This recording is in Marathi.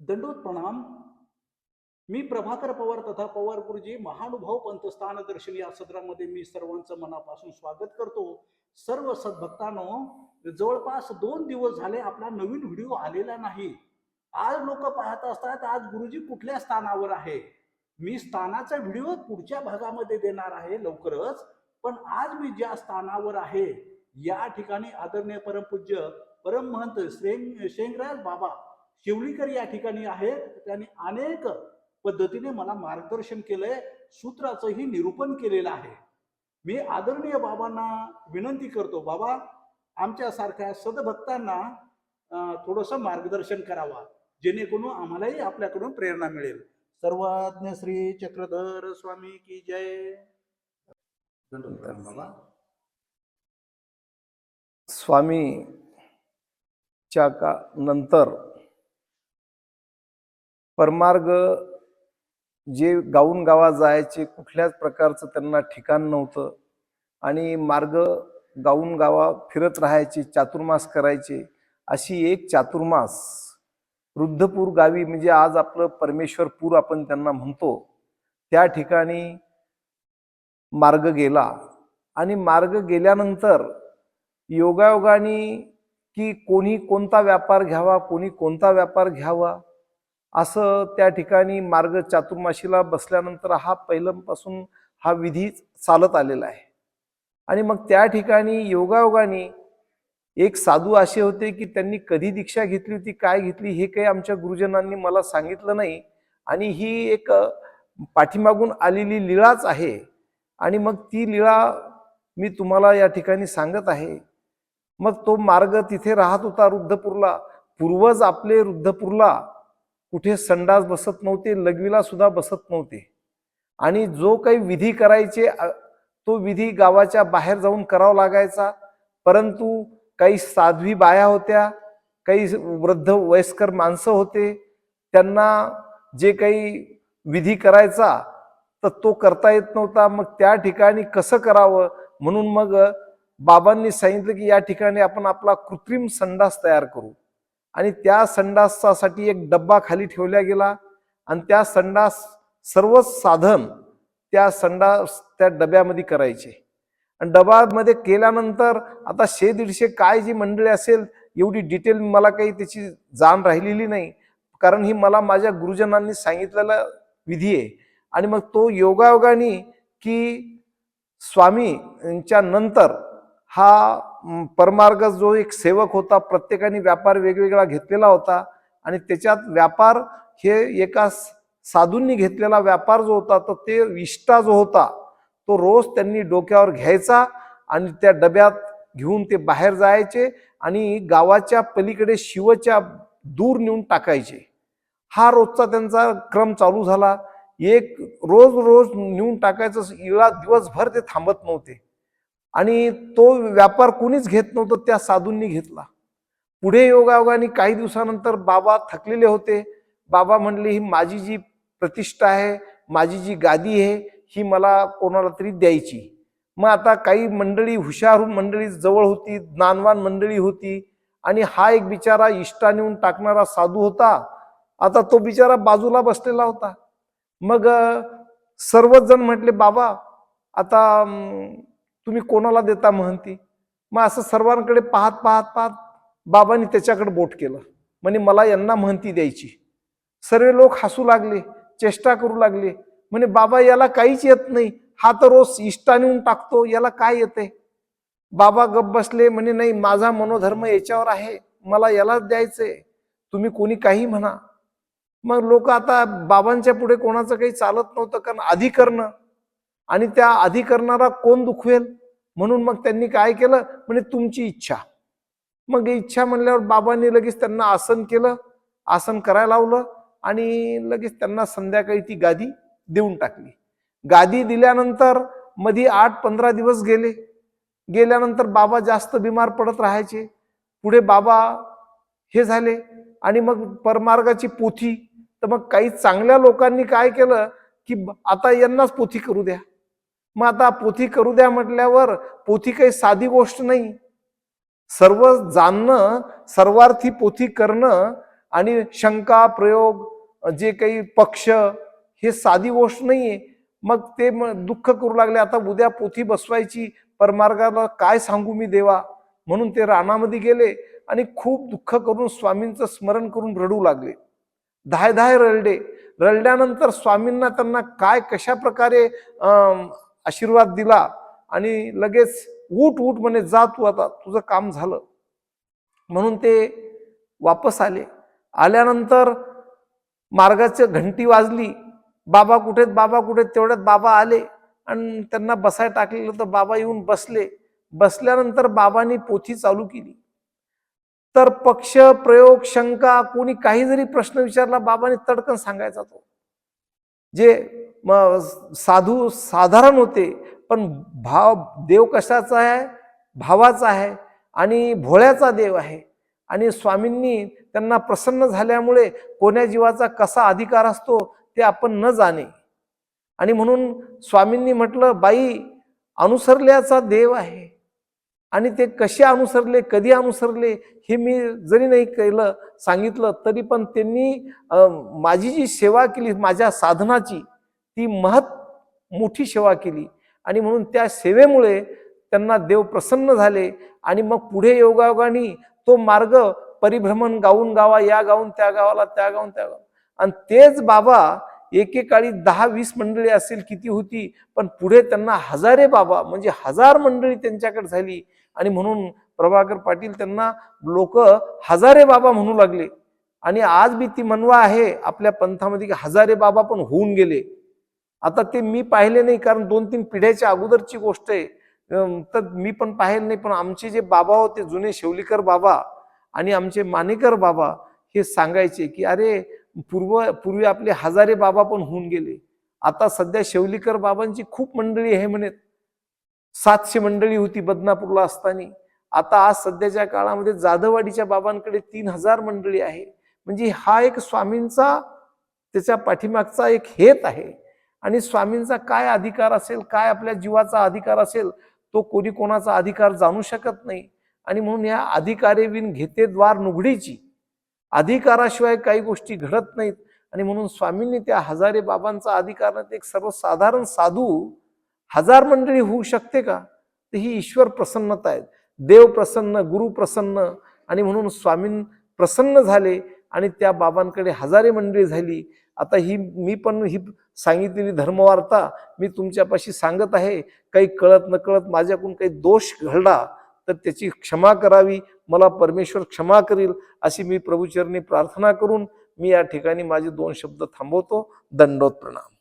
दंडोत प्रणाम मी प्रभाकर पवार तथा पवार गुरुजी महानुभाव पंतस्थान दर्शन या सत्रामध्ये मी सर्वांचं मनापासून स्वागत करतो. सर्व सद्भक्तांनो जवळपास दोन दिवस झाले आपला नवीन व्हिडिओ आलेला नाही. आज लोक पाहत असतात आज गुरुजी कुठल्या स्थानावर आहे? मी स्थानाचा व्हिडिओ पुढच्या भागामध्ये देणार आहे लवकरच पण आज मी ज्या स्थानावर आहे या ठिकाणी आदरणीय परमपूज्य परमहंत श्रेंग शेंगराज बाबा शिवलीकर या ठिकाणी आहेत. त्यांनी अनेक पद्धतीने मला मार्गदर्शन केलंय. सूत्राचंही निरूपण केलेलं आहे. मी आदरणीय बाबांना विनंती करतो बाबा आमच्यासारख्या सदभक्तांना थोडंसं मार्गदर्शन करावा. जेणेकरून आम्हालाही आपल्याकडून प्रेरणा मिळेल. सर्वज्ञ श्री चक्रधर स्वामी की जय. दंडवत बाबा. स्वामीच्या का नंतर परमार्ग जे गाऊन गावा जायचे कुठल्याच प्रकारचं त्यांना ठिकाण नव्हतं. आणि मार्ग गाऊन गावा फिरत राहायचे चातुर्मास करायचे अशी एक चातुर्मास वृद्धपूर गावी म्हणजे आज आपलं परमेश्वरपूर आपण त्यांना म्हणतो त्या ठिकाणी मार्ग गेला. आणि मार्ग गेल्यानंतर योगायोगाने की कोणी कोणता व्यापार घ्यावा कोणी कोणता व्यापार घ्यावा असं त्या ठिकाणी मार्ग चातुर्माशीला बसल्यानंतर हा पहिल्यापासून हा विधी चालत आलेला आहे. आणि मग त्या ठिकाणी योगायोगाने एक साधू असे होते की त्यांनी कधी दीक्षा घेतली होती काय घेतली हे काही आमच्या गुरुजनांनी मला सांगितलं नाही. आणि ही एक पाठीमागून आलेली लीळाच आहे. आणि मग ती लीळा मी तुम्हाला या ठिकाणी सांगत आहे. मग तो मार्ग तिथे राहत होता रुद्धपूरला पूर्वज आपले रुद्धपूरला कुठे संडास बसत नव्हते लघवीला सुद्धा बसत नव्हते. आणि जो काही विधी करायचे तो विधी गावाच्या बाहेर जाऊन करावा लागायचा. परंतु काही साध्वी बाया होत्या काही वृद्ध वयस्कर माणसं होते त्यांना जे काही विधी करायचा तर तो करता येत नव्हता. मग त्या ठिकाणी कसं करावं? म्हणून मग बाबांनी सांगितलं की या ठिकाणी आपण आपला कृत्रिम संडास तयार करू. आणि त्या संडासासाठी एक डब्बा खाली ठेवला गेला. आणि त्या संडास सर्व साधन त्या संडास त्या डब्यामध्ये करायचे. आणि डब्यामध्ये केल्यानंतर आता शे दीडशे काय जी मंडळी असेल एवढी डिटेल मला काही त्याची जाण राहिलेली नाही. कारण ही मला माझ्या गुरुजनांनी सांगितलेला विधी आहे. आणि मग तो योगायोगाने की स्वामींच्या नंतर हा परमार्ग जो एक सेवक होता प्रत्येकाने व्यापार वेगवेगळा घेतलेला होता आणि त्याच्यात व्यापार हे एका साधूंनी घेतलेला व्यापार जो होता तर ते विष्टा जो होता तो रोज त्यांनी डोक्यावर घ्यायचा आणि त्या डब्यात घेऊन ते बाहेर जायचे आणि गावाच्या पलीकडे शिवच्या दूर नेऊन टाकायचे. हा रोजचा त्यांचा क्रम चालू झाला. एक रोज रोज नेऊन टाकायचं इळा दिवसभर ते थांबत नव्हते. आणि तो व्यापार कोणीच घेत नव्हतं त्या साधूंनी घेतला. पुढे योगायोगाने काही दिवसानंतर बाबा थकलेले होते. बाबा म्हणले ही माझी जी प्रतिष्ठा आहे माझी जी गादी आहे ही मला कोणाला तरी द्यायची. मग आता काही मंडळी हुशार मंडळी जवळ होती ज्ञानवान मंडळी होती. आणि हा एक बिचारा इष्टा नेऊन टाकणारा साधू होता. आता तो बिचारा बाजूला बसलेला होता. मग सर्वच जण म्हटले बाबा आता तुम्ही कोणाला देता म्हणती मग असं सर्वांकडे पाहत पाहत पाहत बाबांनी त्याच्याकडे बोट केलं. म्हणे मला यांना म्हणती द्यायची. सर्व लोक हसू लागले चेष्टा करू लागले. म्हणे बाबा याला काहीच येत नाही. हा तर रोज इष्टा नेऊन टाकतो. याला काय येते? बाबा गप बसले. म्हणे नाही माझा मनोधर्म याच्यावर आहे. मला यालाच द्यायचंय. तुम्ही कोणी काही म्हणा. मग लोक आता बाबांच्या पुढे कोणाचं काही चालत नव्हतं कारण आधी करणं आणि त्या आधी करणारा कोण दुखवेल? म्हणून मग त्यांनी काय केलं? म्हणजे तुमची इच्छा. मग इच्छा म्हणल्यावर बाबांनी लगेच त्यांना आसन केलं आसन करायला लावलं आणि लगेच त्यांना संध्याकाळी ती गादी देऊन टाकली. गादी दिल्यानंतरमध्ये आठ पंधरा दिवस गेले. गेल्यानंतर बाबा जास्त बिमार पडत राहायचे. पुढे बाबा हे झाले आणि मग परमार्गाची पोथी. तर मग काही चांगल्या लोकांनी काय केलं की आता यांनाच पोथी करू द्या. मग आता पोथी करू द्या म्हटल्यावर पोथी काही साधी गोष्ट नाही. सर्व जाणणं सर्वार्थी पोथी करणं आणि शंका प्रयोग जे काही पक्ष हे साधी गोष्ट नाहीये. मग ते मग दुःख करू लागले आता उद्या पोथी बसवायची परमार्गाला काय सांगू मी देवा? म्हणून ते रानामध्ये गेले आणि खूप दुःख करून स्वामींचं स्मरण करून रडू लागले. धाय धाय रडले. रडल्यानंतर स्वामींना त्यांना काय कशा प्रकारे आशीर्वाद दिला आणि लगेच उठ उठ म्हणे जा तू आता. तुझं काम झालं. म्हणून ते वापस आले. आल्यानंतर मार्गाचं घंटी वाजली. बाबा कुठेत बाबा कुठेत तेवढ्यात बाबा आले आणि त्यांना बसाय टाकलेलं तर बाबा येऊन बसले. बसल्यानंतर बाबांनी पोथी चालू केली. तर पक्ष प्रयोग शंका कोणी काही जरी प्रश्न विचारला बाबांनी तडकन सांगायचा तो. जे मग साधू साधारण होते पण भाव देव कशाचा आहे? भावाचा आहे आणि भोळ्याचा देव आहे. आणि स्वामींनी त्यांना प्रसन्न झाल्यामुळे कोण्या जीवाचा कसा अधिकार असतो ते आपण न जाणे. आणि म्हणून स्वामींनी म्हटलं बाई अनुसरल्याचा देव आहे. आणि ते कसे अनुसरले कधी अनुसरले हे मी जरी नाही केलं सांगितलं तरी पण त्यांनी माझी जी सेवा केली माझ्या साधनाची ती महत् मोठी सेवा केली. आणि म्हणून त्या सेवेमुळे त्यांना देव प्रसन्न झाले. आणि मग पुढे योगायोगाने तो मार्ग परिभ्रमण गाऊन गावा या गाऊन त्या गावाला त्या गाऊन त्या गाव आणि तेच बाबा एकेकाळी दहा वीस मंडळी असेल किती होती पण पुढे त्यांना हजारे बाबा म्हणजे हजार मंडळी त्यांच्याकडे झाली. आणि म्हणून प्रभाकर पाटील त्यांना लोक हजारे बाबा म्हणू लागले. आणि आज बी ती मनवा आहे आपल्या पंथामध्ये की हजारे बाबा पण होऊन गेले. आता ते मी पाहिले नाही कारण दोन तीन पिढ्याच्या अगोदरची गोष्ट आहे. तर मी पण पाहिले नाही पण आमचे जे बाबा होते जुने शेवलीकर बाबा आणि आमचे मानेकर बाबा हे सांगायचे की अरे पूर्व पूर्वी आपले हजारे बाबा पण होऊन गेले. आता सध्या शेवलीकर बाबांची खूप मंडळी आहे म्हणे सातशे मंडळी होती बदनापूरला असताना. आता आज सध्याच्या काळामध्ये जाधववाडीच्या बाबांकडे तीन हजार मंडळी आहे. म्हणजे हा एक स्वामींचा त्याच्या पाठीमागचा एक हेत आहे. आणि स्वामींचा काय अधिकार असेल काय आपल्या जीवाचा अधिकार असेल तो कोणी कोणाचा अधिकार जाणू शकत नाही. आणि म्हणून या अधिकारेविन घेते द्वार नुघडीची अधिकाराशिवाय काही गोष्टी घडत नाहीत. आणि म्हणून स्वामींनी त्या हजारे बाबांचा अधिकार एक सर्वसाधारण साधू हजार मंडळी होऊ शकते का? तर ही ईश्वर प्रसन्नता आहे देव प्रसन्न गुरु प्रसन्न. आणि म्हणून स्वामीं प्रसन्न झाले आणि त्या बाबांकडे हजारे मंडळी झाली. आता ही मी पण ही सांगितलेली धर्मवार्ता मी तुमच्यापाशी सांगत आहे. काही कळत नकळत माझ्याकडून काही दोष घडला तर त्याची क्षमा करावी. मला परमेश्वर क्षमा करील अशी मी प्रभुचरणी प्रार्थना करून मी या ठिकाणी माझे दोन शब्द थांबवतो. दंडोत प्रणाम